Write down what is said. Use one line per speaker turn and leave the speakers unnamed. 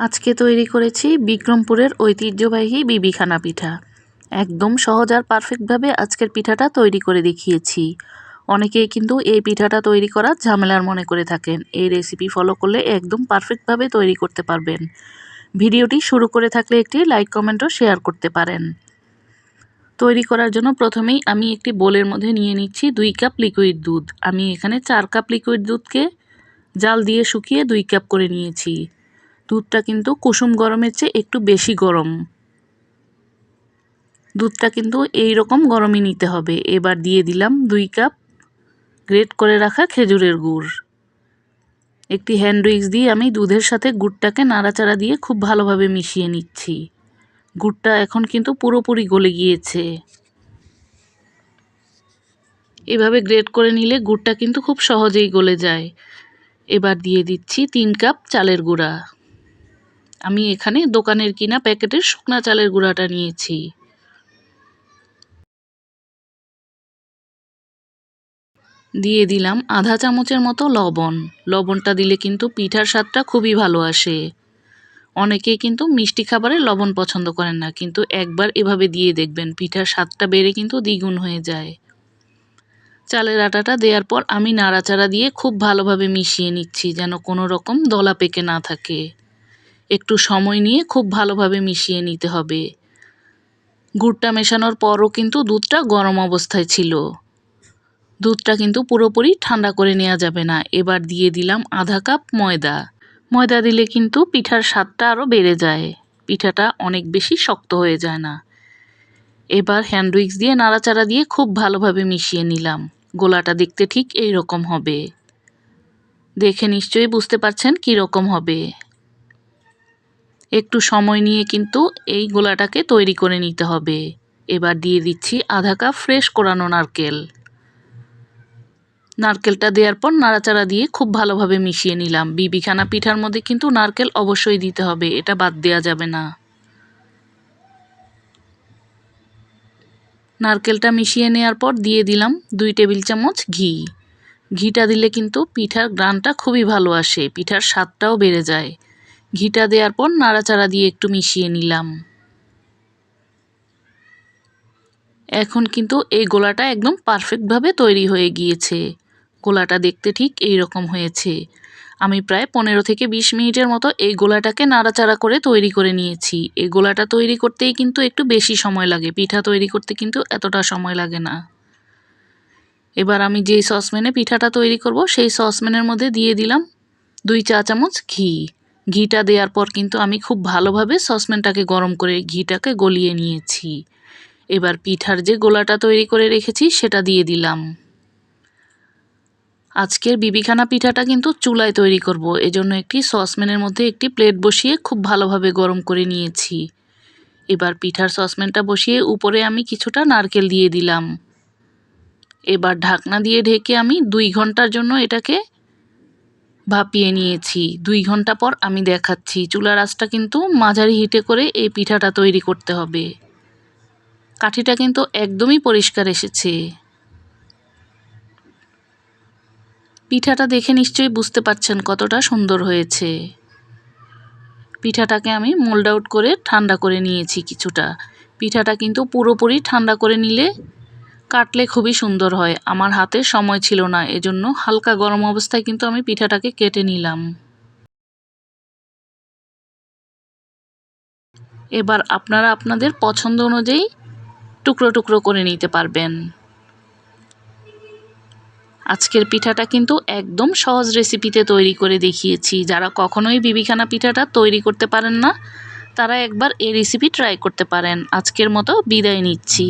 আজকে তৈরি করেছি বিক্রমপুরের ঐতিহ্যবাহী বিবিখানা পিঠা। একদম সহজ আর পারফেক্টভাবে আজকের পিঠাটা তৈরি করে দেখিয়েছি। অনেকেই কিন্তু এই পিঠাটা তৈরি করা ঝামেলার মনে করে থাকেন। এই রেসিপি ফলো করলে একদম পারফেক্টভাবে তৈরি করতে পারবেন। ভিডিওটি শুরু করে থাকলে একটি লাইক কমেন্টও শেয়ার করতে পারেন। তৈরি করার জন্য প্রথমেই আমি একটি বোলের মধ্যে নিয়ে নিচ্ছি দুই কাপ লিকুইড দুধ। আমি এখানে চার কাপ লিকুইড দুধকে জাল দিয়ে শুকিয়ে দুই কাপ করে নিয়েছি। দুধটা কিন্তু কুসুম গরমের চেয়ে একটু বেশি গরম। দুধটা কিন্তু এই রকম গরমই নিতে হবে। এবার দিয়ে দিলাম দুই কাপ গ্রেট করে রাখা খেজুরের গুড়। একটি হ্যান্ড উইক্স দিয়ে আমি দুধের সাথে গুড়টাকে নাড়াচাড়া দিয়ে খুব ভালোভাবে মিশিয়ে নিচ্ছি। গুড়টা এখন কিন্তু পুরোপুরি গলে গিয়েছে। এভাবে গ্রেট করে নিলে গুড়টা কিন্তু খুব সহজেই গলে যায়। এবার দিয়ে দিচ্ছি তিন কাপ চালের গুঁড়া। আমি এখানে দোকানের কিনা প্যাকেটের শুকনা চালের গুঁড়াটা নিয়েছি। দিয়ে দিলাম আধা চামচের মতো লবণ। লবণটা দিলে কিন্তু পিঠার স্বাদটা খুবই ভালো আসে। অনেকেই কিন্তু মিষ্টি খাবারে লবণ পছন্দ করেন না, কিন্তু একবার এভাবে দিয়ে দেখবেন পিঠার স্বাদটা বেড়ে কিন্তু দ্বিগুণ হয়ে যায়। চালের আটাটা দেওয়ার পর আমি নাড়াচাড়া দিয়ে খুব ভালোভাবে মিশিয়ে নিচ্ছি যেন কোনো রকম দলা পেকে না থাকে। একটু সময় নিয়ে খুব ভালোভাবে মিশিয়ে নিতে হবে। গুড়টা মেশানোর পরও কিন্তু দুধটা গরম অবস্থায় ছিল। দুধটা কিন্তু পুরোপুরি ঠান্ডা করে নেওয়া যাবে না। এবার দিয়ে দিলাম আধা কাপ ময়দা। ময়দা দিলে কিন্তু পিঠার স্বাদটা আরও বেড়ে যায়। পিঠাটা অনেক বেশি শক্ত হয়ে যায় না। এবার হ্যান্ড উইক্স দিয়ে নাড়াচাড়া দিয়ে খুব ভালোভাবে মিশিয়ে নিলাম। গোলাটা দেখতে ঠিক এই রকম হবে। দেখে নিশ্চয়ই বুঝতে পারছেন কী রকম হবে। একটু সময় নিয়ে কিন্তু এই গোলাটাকে তৈরি করে নিতে হবে। এবার দিয়ে দিচ্ছি আধা কাপ ফ্রেশ কোরানো নারকেল। নারকেলটা দেওয়ার পর নাড়াচাড়া দিয়ে খুব ভালোভাবে মিশিয়ে নিলাম। বিবিখানা পিঠার মধ্যে কিন্তু নারকেল অবশ্যই দিতে হবে, এটা বাদ দেওয়া যাবে না। নারকেলটা মিশিয়ে নেওয়ার পর দিয়ে দিলাম দুই টেবিল চামচ ঘি। ঘিটা দিলে কিন্তু পিঠার গ্রানটা খুবই ভালো আসে, পিঠার স্বাদটাও বেড়ে যায়। ঘিটা দেওয়ার পর নাড়াচাড়া দিয়ে একটু মিশিয়ে নিলাম। এখন কিন্তু এই গোলাটা একদম পারফেক্টভাবে তৈরি হয়ে গিয়েছে। গোলাটা দেখতে ঠিক এই রকম হয়েছে। আমি প্রায় পনেরো থেকে বিশ মিনিটের মতো এই গোলাটাকে নাড়াচাড়া করে তৈরি করে নিয়েছি। এই গোলাটা তৈরি করতেই কিন্তু একটু বেশি সময় লাগে। পিঠা তৈরি করতে কিন্তু এতটা সময় লাগে না। এবার আমি যেই সসপ্যানে পিঠাটা তৈরি করব, সেই সসপ্যানের মধ্যে দিয়ে দিলাম দুই চা চামচ ঘি। ঘিটা দেওয়ার পর কিন্তু আমি খুব ভালোভাবে সসপ্যানটাকে গরম করে ঘিটাকে গলিয়ে নিয়েছি। এবার পিঠার যে গোলাটা তৈরি করে রেখেছি, সেটা দিয়ে দিলাম। আজকের বিবিখানা পিঠাটা কিন্তু চুলায় তৈরি করব। এজন্য একটি সসপ্যানের মধ্যে একটি প্লেট বসিয়ে খুব ভালোভাবে গরম করে নিয়েছি। এবার পিঠার সসপ্যানটা বসিয়ে উপরে আমি কিছুটা নারকেল দিয়ে দিলাম। এবার ঢাকনা দিয়ে ঢেকে আমি দুই ঘণ্টার জন্য এটাকে ভাপিয়ে নিয়েছি। দুই ঘণ্টা পর আমি দেখাচ্ছি। চুলার আঁচটা কিন্তু মাঝারি হিটে করে এই পিঠাটা তৈরি করতে হবে। কাঠিটা কিন্তু একদমই পরিষ্কার এসেছে। পিঠাটা দেখে নিশ্চয়ই বুঝতে পারছেন কতটা সুন্দর হয়েছে। পিঠাটাকে আমি মোল্ড আউট করে ঠান্ডা করে নিয়েছি কিছুটা। পিঠাটা কিন্তু পুরোপুরি ঠান্ডা করে নিলে কাটলে খুবই সুন্দর হয়। আমার হাতে সময় ছিল না, এজন্য হালকা গরম অবস্থায় কিন্তু আমি পিঠাটাকে কেটে নিলাম। এবার আপনারা আপনাদের পছন্দ অনুযায়ী টুকরো টুকরো করে নিতে পারবেন। আজকের পিঠাটা কিন্তু একদম সহজ রেসিপিতে তৈরি করে দেখিয়েছি। যারা কখনোই বিবিখানা পিঠাটা তৈরি করতে পারেন না, তারা একবার এই রেসিপি ট্রাই করতে পারেন। আজকের মতো বিদায় নিচ্ছি।